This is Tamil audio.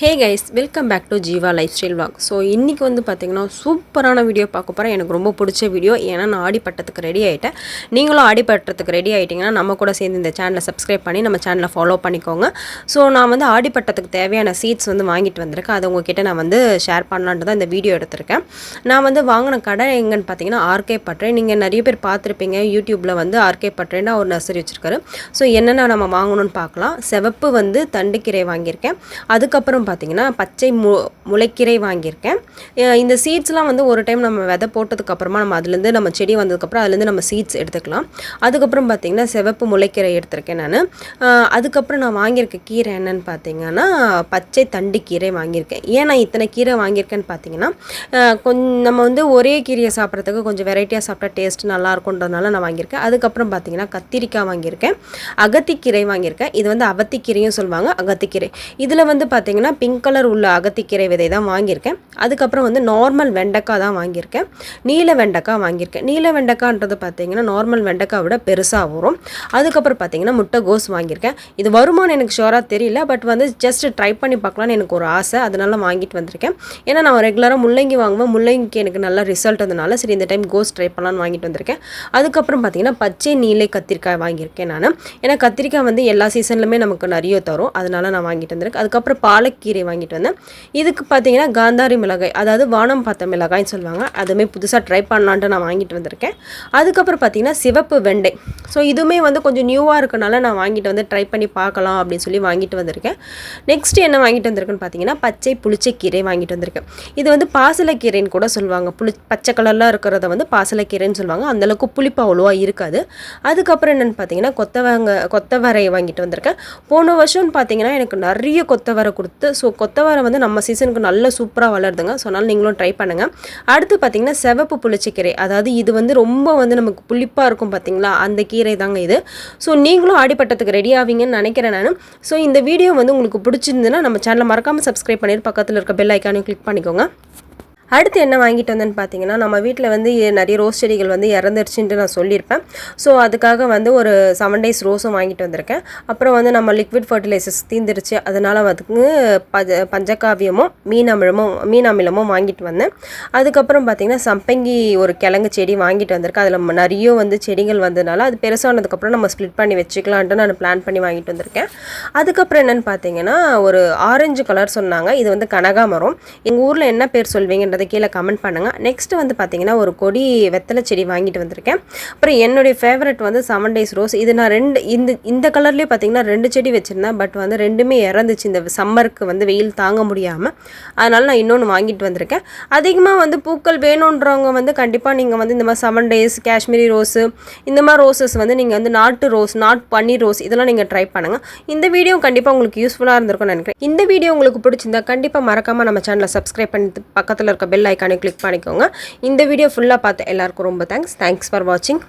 Hey guys welcome back to Jeeva life style vlog so இன்றைக்கி வந்து பார்த்திங்கன்னா சூப்பரான வீடியோ பார்க்க போகிறேன் எனக்கு ரொம்ப பிடிச்ச வீடியோ ஏன்னா நான் ஆடிப்பட்டத்துக்கு ரெடி ஆகிட்டேன் நீங்களும் ஆடிப்பட்டத்துக்கு ரெடி ஆகிட்டிங்கன்னா நம்ம கூட சேர்ந்து இந்த சேனலை சப்ஸ்கிரைப் பண்ணி நம்ம சேனலை ஃபாலோ பண்ணிக்கோங்க. ஸோ நான் வந்து ஆடிப்பட்டத்துக்கு தேவையான சீட்ஸ் வந்து வாங்கிட்டு வந்திருக்கேன். அதை உங்ககிட்ட நான் வந்து ஷேர் பண்ணலான்ட்டு தான் இந்த வீடியோ எடுத்திருக்கேன். நான் வந்து வாங்கின கடை எங்கன்னு பார்த்தீங்கன்னா ஆர்கே பட்டறை. நீங்கள் நிறைய பேர் பார்த்துருப்பீங்க. யூடியூப்பில் வந்து ஆர்கே பட்றைன்னு ஒரு நர்சரி வச்சுருக்காரு. ஸோ என்னென்ன நம்ம வாங்கணும்னு பார்க்கலாம். சிவப்பு வந்து தண்டுக்கீரை வாங்கியிருக்கேன். அதுக்கப்புறம் பார்த்திங்கன்னா பச்சை மு முளைக்கீரை வாங்கியிருக்கேன். இந்த சீட்ஸ்லாம் வந்து ஒரு டைம் நம்ம விதை போட்டதுக்கப்புறமா நம்ம அதுலேருந்து நம்ம செடி வந்ததுக்கப்புறம் அதுலேருந்து நம்ம சீட்ஸ் எடுத்துக்கலாம். அதுக்கப்புறம் பார்த்திங்கன்னா சிவப்பு முளைக்கீரை எடுத்திருக்கேன் நான். அதுக்கப்புறம் நான் வாங்கியிருக்க கீரை என்னன்னு பார்த்தீங்கன்னா பச்சை தண்டு கீரை வாங்கியிருக்கேன். ஏன் நான் இத்தனை கீரை வாங்கியிருக்கேன்னு பார்த்தீங்கன்னா கொஞ்சம் நம்ம வந்து ஒரே கீரையை சாப்பிட்றதுக்கு கொஞ்சம் வெரைட்டியாக சாப்பிட்டா டேஸ்ட் நல்லா இருக்குன்றதுனால நான் வாங்கியிருக்கேன். அதுக்கப்புறம் பார்த்தீங்கன்னா கத்திரிக்காய் வாங்கியிருக்கேன். அகத்திக்கீரை வாங்கியிருக்கேன். இது வந்து அவத்திக்கீரையும் சொல்லுவாங்க அகத்திக்கீரை. இதில் வந்து பார்த்தீங்கன்னா பிங்க் கலர் உள்ள அகத்திக்கீரை விதை தான் வாங்கியிருக்கேன். அதுக்கப்புறம் வந்து நார்மல் வெண்டைக்காய் தான் வாங்கியிருக்கேன். நீல வெண்டைக்காய் வாங்கியிருக்கேன். நீல வெண்டைக்கான்றது பார்த்தீங்கன்னா நார்மல் வெண்டைக்காய் விட பெருசாக வரும். அதுக்கப்புறம் பார்த்தீங்கன்னா முட்டைகோஸ் வாங்கியிருக்கேன். இது வருமானம் எனக்கு ஷோராக தெரியல. பட் வந்து ஜஸ்ட் ட்ரை பண்ணி பார்க்கலான்னு எனக்கு ஒரு ஆசை. அதனால வாங்கிட்டு வந்திருக்கேன். ஏன்னா நான் ரெகுலராக முள்ளங்கி வாங்குவேன். முள்ளங்கிக்கு எனக்கு நல்ல ரிசல்ட் வந்தனால சரி இந்த டைம் கோஸ் ட்ரை பண்ணலான்னு வாங்கிட்டு வந்திருக்கேன். அதுக்கப்புறம் பார்த்தீங்கன்னா பச்சை நீலை கத்திரிக்காய் வாங்கியிருக்கேன் நான். ஏன்னா கத்திரிக்காய் வந்து எல்லா சீசன்லையுமே நமக்கு நிறைய தரும். அதனால நான் வாங்கிட்டு வந்திருக்கேன். அதுக்கப்புறம் பாலக்கீரை கீரை வாங்கிட்டு வந்தேன். இதுக்கு பார்த்தீங்கன்னா காந்தாரி மிளகாய் அதாவது வானம் பார்த்த மிளகாய்னு சொல்லுவாங்க. அதுவுமே புதுசாக ட்ரை பண்ணலான்ட்டு நான் வாங்கிட்டு வந்திருக்கேன். அதுக்கப்புறம் பார்த்தீங்கன்னா சிவப்பு வெண்டை. ஸோ இதுவுமே வந்து கொஞ்சம் நியூவாக இருக்கனால நான் வாங்கிட்டு வந்து ட்ரை பண்ணி பார்க்கலாம் அப்படின்னு சொல்லி வாங்கிட்டு வந்திருக்கேன். நெக்ஸ்ட் என்ன வாங்கிட்டு வந்திருக்குன்னு பார்த்தீங்கன்னா பச்சை புளிச்சக்கீரை வாங்கிட்டு வந்திருக்கேன். இது வந்து பாசலைக்கீரைன்னு கூட சொல்லுவாங்க. புளி பச்சை கலரில் இருக்கிறத வந்து பாசலைக்கீரைன்னு சொல்லுவாங்க. அந்தளவுக்கு புளிப்பு அவ்வளோவா இருக்காது. அதுக்கப்புறம் என்னென்னு பார்த்தீங்கன்னா கொத்தவங்க கொத்தவரை வாங்கிட்டு வந்திருக்கேன். போன வருஷம்னு பார்த்தீங்கன்னா எனக்கு நிறைய கொத்தவரை கொடுத்து ஸோ கொத்தவரை வந்து நம்ம சீசனுக்கு நல்ல சூப்பராக வளருதுங்க. ஸோ அதனால் நீங்களும் ட்ரை பண்ணுங்கள் அடுத்து பார்த்தீங்கன்னா சிவப்பு புளிச்சக்கீரை. அதாவது இது வந்து ரொம்ப வந்து நமக்கு புளிப்பாக இருக்கும் பார்த்தீங்களா? அந்த கீரை தாங்க இது. ஸோ நீங்களும் ஆடிப்பட்டத்துக்கு ரெடி ஆவீங்கன்னு நினைக்கிறேன் நான். ஸோ இந்த வீடியோ வந்து உங்களுக்கு பிடிச்சிருந்துன்னா நம்ம சேனலை மறக்காமல் சப்ஸ்கிரைப் பண்ணிட்டு பக்கத்தில் இருக்க பெல் ஐக்கானையும் கிளிக் பண்ணிக்கோங்க. அடுத்து என்ன வாங்கிட்டு வந்தேன்னு பார்த்தீங்கன்னா நம்ம வீட்டில் வந்து நிறைய ரோஸ் செடிகள் வந்து இறந்துருச்சுன்ட்டு நான் சொல்லியிருப்பேன். ஸோ அதுக்காக வந்து ஒரு செவன் டேஸ் ரோஸும் வாங்கிட்டு வந்திருக்கேன். அப்புறம் வந்து நம்ம லிக்விட் ஃபர்டிலைசர்ஸ் தீந்துருச்சு. அதனால் வந்து பஜ பஞ்சகாவியமும் மீன் அமிலமும் மீன் அமிலமும் வாங்கிட்டு வந்தேன். அதுக்கப்புறம் பார்த்திங்கன்னா சம்பங்கி ஒரு கிழங்கு செடி வாங்கிட்டு வந்திருக்கேன். அதில் நிறைய வந்து செடிகள் வந்ததுனால அது பெருசானதுக்கப்புறம் நம்ம ஸ்ப்ளிட் பண்ணி வச்சுக்கலான்ட்டு நான் பிளான் பண்ணி வாங்கிட்டு வந்திருக்கேன். அதுக்கப்புறம் என்னென்னு பார்த்தீங்கன்னா ஒரு ஆரஞ்சு கலர் சொன்னாங்க. இது வந்து கனகாமரம். எங்கள் ஊரில் என்ன பேர் சொல்வீங்கன்றதை கீழே கமெண்ட் பண்ணுங்கள் நெக்ஸ்ட்டு வந்து பார்த்தீங்கன்னா ஒரு கொடி வெத்தலை செடி வாங்கிட்டு வந்திருக்கேன். அப்புறம் என்னுடைய ஃபேவரட் வந்து செவன் டேஸ் ரோஸ் இது நான் ரெண்டு இந்த இந்த கலர்லேயே பார்த்தீங்கன்னா ரெண்டு செடி வச்சுருந்தேன். பட் வந்து ரெண்டுமே இறந்துச்சு. இந்த சம்மருக்கு வந்து வெயில் தாங்க முடியாமல் அதனால் நான் இன்னொன்று வாங்கிட்டு வந்திருக்கேன். அதிகமாக வந்து பூக்கள் வேணுன்றவங்க வந்து கண்டிப்பாக நீங்கள் வந்து இந்த மாதிரி செவன் டேஸ் காஷ்மீரி ரோஸு இந்த மாதிரி ரோசஸ் வந்து நீங்கள் வந்து நாட்டு ரோஸ் நாட் பன்னீர் ரோஸ் இதெல்லாம் நீங்கள் ட்ரை பண்ணுங்கள் இந்த வீடியோ கண்டிப்பாக உங்களுக்கு யூஸ்ஃபுல்லாக இருந்திருக்கும்னு நினைக்கிறேன். இந்த வீடியோ உங்களுக்கு பிடிச்சிருந்தா கண்டிப்பாக மறக்காமல் நம்ம சேனலை சப்ஸ்கிரைப் பண்ணி பக்கத்தில் இருக்க பெல் ஐக்கானை கிளிக் பண்ணிக்கோங்க. இந்த வீடியோ ஃபுல்லாக பார்த்து எல்லாருக்கும் ரொம்ப தேங்க்ஸ் தேங்க்ஸ் ஃபார் வாட்சிங்